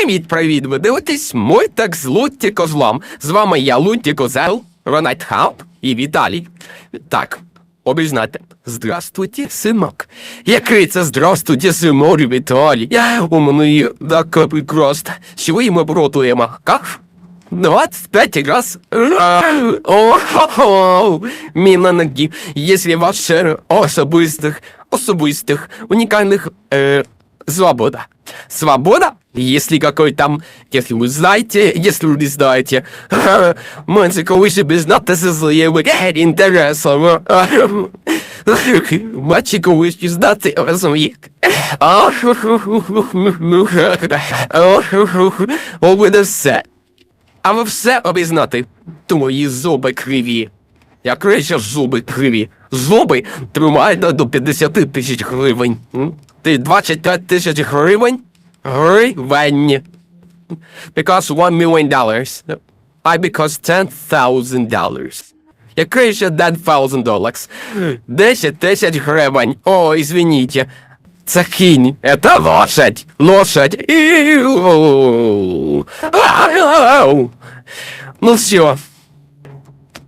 Привіт, привіт! Ви дивитесь мультик з Лутті Козлом. З вами я, Лутті Козел, Рональд Хауп і Віталій. Так, обізнайте. Здравствуйте, синок. Який це здравствуйте, синок, Віталій. Я у мене така прекрасна. Що ви йому бротуємо, как? 25 раз. Міна ноги. Если ваших особистих, особистих, уникальных э, свобода Свобода? Если какой там, если вы знаете, если вы не знаете. Мальчика выше без надписи своего интереса. Мальчика выше знати розумієте. О, буде все. А ви все обізнати. Твої зуби криві. Я краще зуби криві. Зуби тримають до 50 тисяч гривень. М? Ти 25 тисяч гривень? Гривень. Because one million dollars. I because ten thousand dollars. Я краще 10,000 dollars. 10 тисяч гривень. О, извините. Це кінь. Это лошадь. Лошадь. Іу. Ау. Ну все.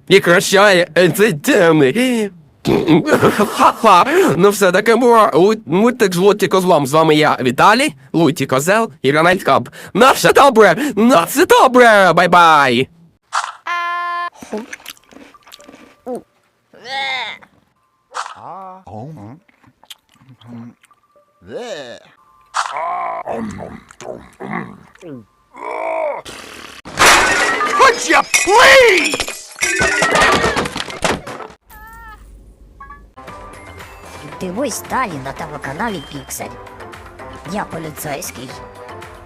Прекращай эти темы. Ха-ха. Ну все таке було. Мультик з Луті Козлом. З вами я, Віталій, Луті Козел і Рональд Кап. На все добре. На все добре. Бай-бай. Would you please? Дивись далі на телеканалі Піксель. Я поліцейський.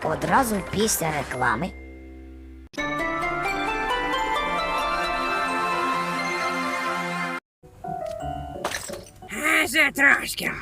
Одразу після реклами. Ще трошки.